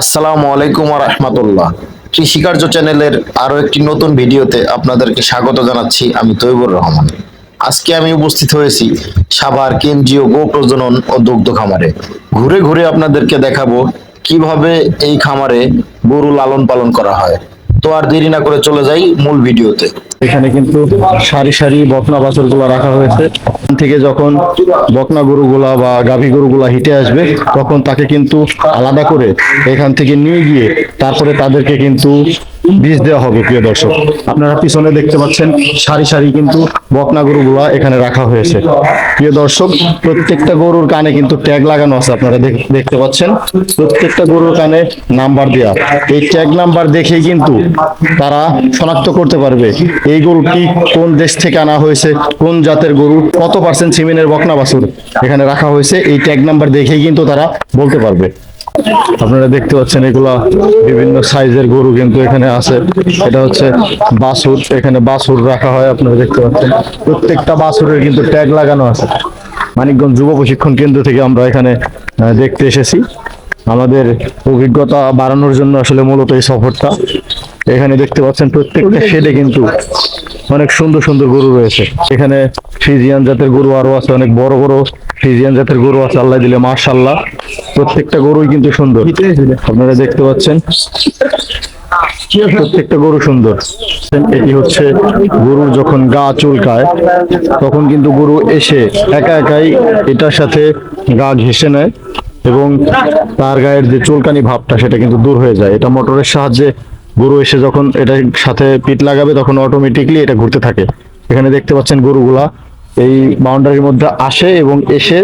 আসসালামু আলাইকুম রহমতুল্লাহ। কৃষিকার্য চ্যানেলের আরও একটি নতুন ভিডিওতে আপনাদেরকে স্বাগত জানাচ্ছি, আমি তৈবুর রহমান। আজকে আমি উপস্থিত হয়েছি সাভার কেন্দ্রীয় গো প্রজনন ও দুগ্ধ খামারে। ঘুরে ঘুরে আপনাদেরকে দেখাবো কীভাবে এই খামারে গরু লালন পালন করা হয়। তো আর দেরি না করে চলে যাই মূল ভিডিওতে। এখানে কিন্তু সারি সারি বকনা বাছুরগুলো রাখা হয়েছে। থেকে যখন বকনা গরুগুলা বা গাভী গরুগুলা হিটে আসবে, তখন তাকে কিন্তু আলাদা করে এখান থেকে নিয়ে গিয়ে তারপরে তাদেরকে কিন্তু বীজ দেওয়া হবে, প্রিয় দর্শক। আপনারা পিছনে দেখতে পাচ্ছেন, সারি সারি কিন্তু বকনা গরুগুলা এখানে রাখা হয়েছে। প্রিয় দর্শক, প্রত্যেকটা গরুর কানে কিন্তু ট্যাগ লাগানো আছে, আপনারা দেখতে পাচ্ছেন। প্রত্যেকটা গরুর কানে নাম্বার দেওয়া এই ট্যাগ নাম্বার দেখেই কিন্তু তারা শনাক্ত করতে পারবে এই গরুটি কোন দেশ থেকে আনা হয়েছে, কোন জাতের গরু, কত পার্সেন্ট সিমেন্টের বকনা বাছুর এখানে রাখা হয়েছে। এই ট্যাগ নাম্বার দেখেই কিন্তু তারা বলতে পারবে। আপনারা দেখতে পাচ্ছেন এগুলা বিভিন্ন সাইজের গরু কিন্তু এখানে আছে। এটা হচ্ছে বাছুর। এখানে বাছুর রাখা হয়, আপনারা দেখতে পাচ্ছেন। প্রত্যেকটা বাছুরের কিন্তু ট্যাগ লাগানো আছে। মানিকগঞ্জ যুব প্রশিক্ষণ কেন্দ্র থেকে আমরা এখানে দেখতে এসেছি। আমাদের অভিজ্ঞতা বাড়ানোর জন্য আসলে মূলত এই সফরটা। এখানে দেখতে পাচ্ছেন প্রত্যেকটা শেডে কিন্তু অনেক সুন্দর সুন্দর গরু রয়েছে। এখানে ফিজিয়ান জাতের গরু আরও আছে, অনেক বড় বড় ফিজিয়ান জাতের গরু আছে, আল্লাহ দিলে মাশাল্লাহ প্রত্যেকটা গরুই কিন্তু সুন্দর। আপনারা দেখতে পাচ্ছেন, প্রত্যেকটা গরু সুন্দর। এটি হচ্ছে গরু যখন গা চুলকায়, তখন কিন্তু গরু এসে একা একাই এটার সাথে গা ঘেঁষে নেয় এবং তার গায়ের যে চুলকানি ভাবটা সেটা কিন্তু দূর হয়ে যায়। এটা মোটরের সাহায্যে গরু এসে যখন এটার সাথে পিট লাগাবে, তখন অটোমেটিকলি এটা ঘুরতে থাকে। এখানে দেখতে পাচ্ছেন গরুগুলা এই বাউন্ডারির মধ্যে আসে এবং এসে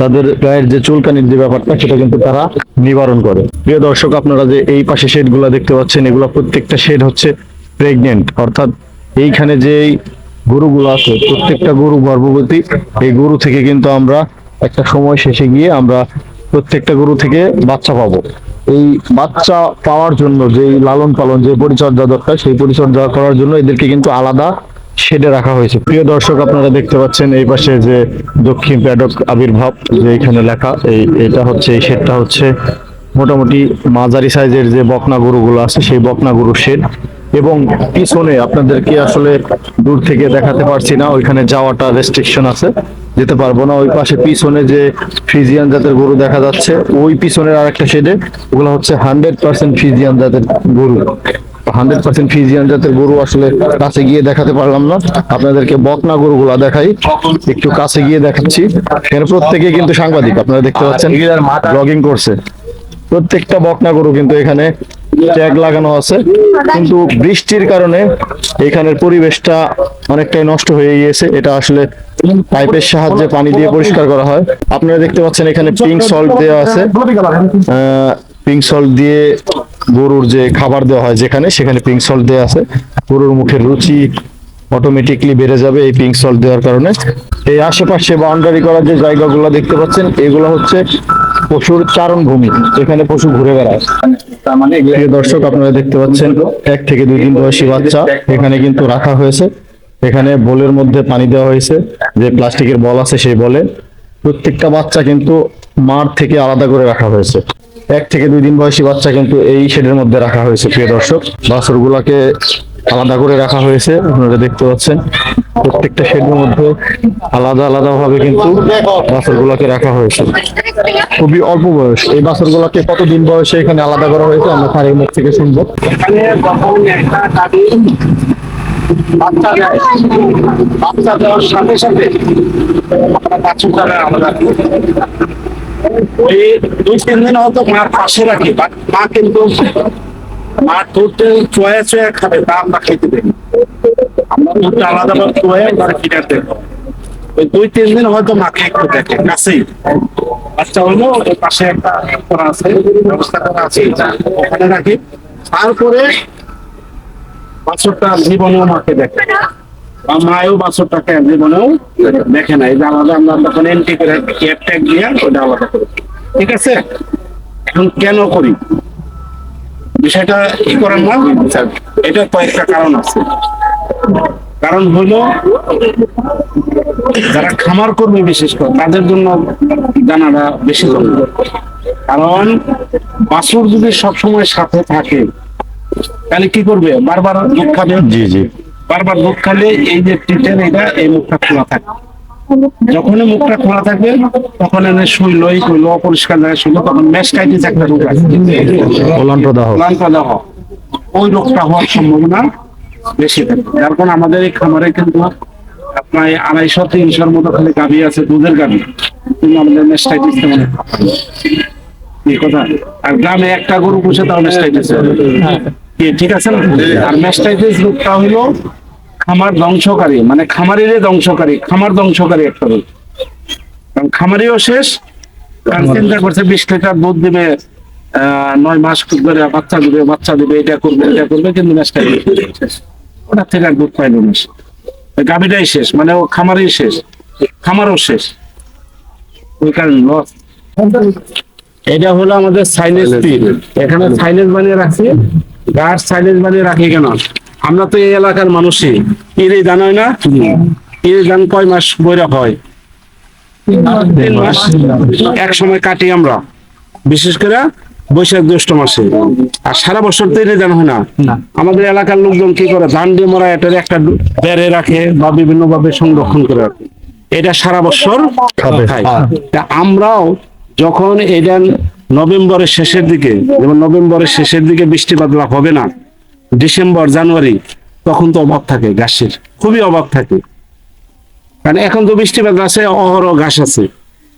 তাদের গায়ের যে চুলকানির যে ব্যাপারটা, সেটা কিন্তু তারা নিবারণ করে। প্রিয় দর্শক, আপনারা যে এই পাশে শেড শেডগুলো দেখতে পাচ্ছেন, এগুলো প্রত্যেকটা শেড হচ্ছে প্রেগনেন্ট অর্থাৎ এইখানে যে গরুগুলো আছে, প্রত্যেকটা গরু গর্ভবতী, এই গরু থেকে কিন্তু আমরা একটা সময় শেষে গিয়ে আমরা প্রত্যেকটা গরু থেকে বাচ্চা পাবো। এই বাচ্চা পাওয়ার জন্য যে লালন পালন যে পরিচর্যা দরকার, সেই পরিচর্যা করার জন্য এদেরকে কিন্তু আলাদা শেডে রাখা হয়েছে। প্রিয় দর্শক, আপনারা দেখতে পাচ্ছেন এই পাশে যে দক্ষিণ প্যাডক আবির্ভাব যে এখানে লেখা, এই এটা হচ্ছে, এই শেডটা হচ্ছে মোটামুটি মাঝারি সাইজের যে বকনা গরুগুলো আছে, সেই বকনা গরুর শেড। এবং পিছনে আপনাদেরকে আসলে দূর থেকে দেখাতে পারছি না, ওইখানে যাওয়াটা রেস্ট্রিকশন আছে, যেতে পারব না। ওই পাশে পিছনে যে ফ্রিজিয়ান জাতের গরু দেখা যাচ্ছে, ওই পিছনের আরেকটা শেডে, ওগুলো হচ্ছে হান্ড্রেড পার্সেন্ট ফ্রিজিয়ান জাতের গরু। হান্ড্রেড পার্সেন্ট ফিজিয়ান জাতের গরু আসলে কাছে গিয়ে দেখাতে পারলাম না। আপনাদেরকে বকনা দেখাই, একটু কাছে গিয়ে দেখাচ্ছি। প্রত্যেকে কিন্তু সাংবাদিক, আপনারা দেখতে পাচ্ছেন ব্লগিং করছে। প্রত্যেকটা বকনা গরু কিন্তু এখানে ট্যাগ লাগানো আছে। কিন্তু বৃষ্টির কারণে এখানের পরিবেশটা অনেকটাই নষ্ট হয়ে গিয়েছে। এটা আসলে পাইপের সাহায্যে পানি দিয়ে পরিষ্কার করা হয়। আপনারা দেখতে পাচ্ছেন এখানে পিঙ্ক সল্ট দেওয়া আছে। পিঙ্ক সল্ট দিয়ে গরুর যে খাবার দেওয়া হয় যেখানে, সেখানে পিঙ্ক সল্ট দেওয়া আছে। গরুর মুখের রুচি অটোমেটিকলি বেড়ে যাবে এই পিঙ্ক সল্ট দেওয়ার কারণে। এই আশেপাশে বাউন্ডারি করার যে জায়গাগুলো দেখতে পাচ্ছেন, এগুলো হচ্ছে পশুর চারণ ভূমি এখানে পশু ঘুরে বেড়ায়। দর্শক, আপনারা দেখতে পাচ্ছেন, এক থেকে দুই দিন বয়সী বাচ্চা, এখানে কিন্তু রাখা হয়েছে। এখানে বলের মধ্যে পানি দেওয়া হয়েছে, যে প্লাস্টিকের বল আছে সেই বলে। প্রত্যেকটা বাচ্চা কিন্তু মাঠ থেকে আলাদা করে রাখা হয়েছে। এক থেকে দুই দিন বয়সী বাচ্চা কিন্তু এই শেডের মধ্যে রাখা হয়েছে, প্রিয় দর্শক। বাছুরগুলাকে আলাদা করে রাখা হয়েছে, আপনারা দেখতে পাচ্ছেন। প্রত্যেকটা শেডের মধ্যে আলাদা আলাদা ভাবে কিন্তু বাছুরগুলাকে রাখা হয়েছে। খুবই অল্প বয়স। এই বাছুরগুলাকে কতদিন বয়সে এখানে আলাদা করা হয়েছে, আমরা তার মুখ থেকে শুনব। বাচ্চা দেয় বাচ্চা দেওয়ার সাথে সাথে আমরা দুই, তিন দিন হয়তো মার পাশে রাখি মা কিন্তু মা দুধটা চুয়া চুয়া খাবে, তা আমরা আলাদা চুয়ে কিনার ওই দুই, তিন দিন হয়তো মাকে একটু দেখে কাছেই হলো পাশে একটা করা আছে, ব্যবস্থা করা আছে ওখানে রাখি। তারপরে বাছরটা জীবনেও মাকে দেখে। মায়েও বাছরটাকে জীবনেও দেখে না, এই যে আমরা তখন এন্ট্রি করে ক্যাপ ট্যাগ দিয়ে ওটা আলাদা ঠিক আছে? এখন কেন করি? বিষয়টা কি করেন না? এটা কয়েকটা কারণ আছে। কারণ হলো, যারা খামার কর্মী বিশেষ করে, তাদের জন্য জানাটা বেশি জরুরি। কারণ বাছুর যদি সবসময় সাথে থাকে, তাহলে কি করবে? বারবার দুধ খাবে? জি জি। বারবার দুধ খালে এই যে টিটের এটা এই মুখটা খোলা থাকে। যখনই মুখটা খোলা থাকবে তখন এনে শুইল এই কইল অপরিষ্কার জায়গায় শুইল তখন মেসটাইটিস একটা রোগ আছে। ওলান প্রদাহ ওই রোগটা হওয়ার সম্ভাবনা বেশি থাকে। যার কারণে আমাদের এই খামারে কিন্তু আপনার আড়াইশো তিনশোর মতো খালি গাভী আছে দুধের গাভী। কিন্তু আমাদের মেস্টাইটিস তেমন কথা। আর গ্রামে একটা গরু পুষে তাও মেস্টাইটিস ঠিক আছে না? আর মেস্টাইটিস রোগটা হলো খামার ধ্বংসকারী মানে খামারিরে ধ্বংসকারী খামার ধ্বংসকারী একটা রোগ কারণ খামারিও শেষ কারণ চিন্তা করছে বিশ লিটার দুধ দিবে আহ, নয় মাস ধরে বাচ্চা দিবে বাচ্চা দিবে এটা করবে এটা করবে কিন্তু ম্যাচটা শেষ। ওটা থেকে আর দুধ পাইলো না গাভীটাই শেষ মানে ও খামারই শেষ খামারও শেষ। ওই কারণে লস এটা হলো আমাদের সাইলেন্স পিন এখানে সাইলেন্স বানিয়ে রাখছি। গাছ সাইলেন্স বানিয়ে রাখি কেন? আমরা তো এই এলাকার মানুষই। ইরে জানো না? ইরে জান কয় মাস বৈরা হয়? তিন মাস। এক সময় কাটি আমরা। বিশেষ করে বৈশাখ জ্যৈষ্ঠ মাসে। আর সারা বছর তো এটা জানা হয় না। আমাদের এলাকার লোকজন কি করে? ধান দিয়ে মরা এটার একটা বেড়ে রাখে বা বিভিন্ন ভাবে সংরক্ষণ করে রাখে। এটা সারা বছর। খায়। তা আমরাও যখন এটা নভেম্বরের শেষের দিকে যেমন নভেম্বরের শেষের দিকে বৃষ্টিপাত লাভ হবে না ডিসেম্বর জানুয়ারি তখন তো অভাব থাকে ঘাসের খুবই অভাব থাকে। কারণ এখন তো বৃষ্টি বাদলা আছে অহরহ ঘাস আছে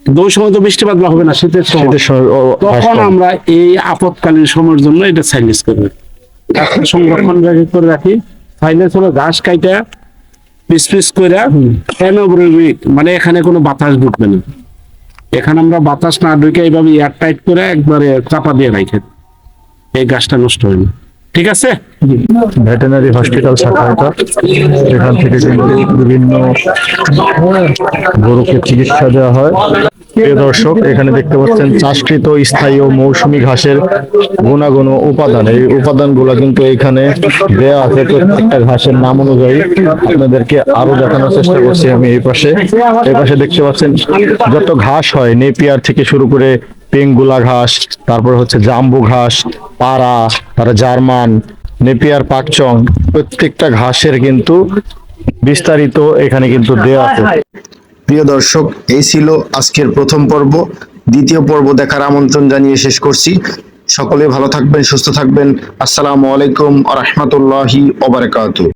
কিন্তু ওই সময় তো বৃষ্টি বাদলা হবে না শীতের সময়। তখন আমরা এই আপদকালীন সময়ের জন্য এটা সাইলেন্স করে রাখি। সংরক্ষণ করে রাখি। সাইলেন্স হলো ঘাস কাইটা পিস পিস করে মানে এখানে কোনো বাতাস ঢুকবে না। এখানে আমরা বাতাস না ঢুকে এইভাবে এয়ার টাইট করে একবারে চাপা দিয়ে রাখি। এই গাছটা নষ্ট হয় ঠিক আছে? ভেটেনারি হসপিটাল শাখা এখান থেকে কিন্তু বিভিন্ন গরুকে চিকিৎসা দেওয়া হয়। প্রিয় দর্শক, এখানে দেখতে পাচ্ছেন চাষকৃত স্থায়ী ও মৌসুমী ঘাসের গুণাগুণ উপাদান। এই উপাদানগুলো কিন্তু এখানে দেওয়া আছে প্রত্যেকটা ঘাসের নাম অনুযায়ী। আপনাদেরকে আরও দেখানোর চেষ্টা করছি আমি এই পাশে। এই পাশে দেখতে পাচ্ছেন যত ঘাস হয়, নেপিয়ার থেকে শুরু করে পেঙ্গুলা ঘাস, তারপর হচ্ছে জাম্বু ঘাস, পাড়া, তারপরে জার্মান, নেপিয়ার পাকচং, প্রত্যেকটা ঘাসের কিন্তু বিস্তারিত এখানে কিন্তু দেওয়া আছে। প্রিয় দর্শক, এই ছিল আজকের প্রথম পর্ব। দ্বিতীয় পর্ব দেখার আমন্ত্রণ জানিয়ে শেষ করছি। সকলে ভালো থাকবেন, সুস্থ থাকবেন। আসসালামু আলাইকুম আ রহমতুল্লাহি ওবরাকাতু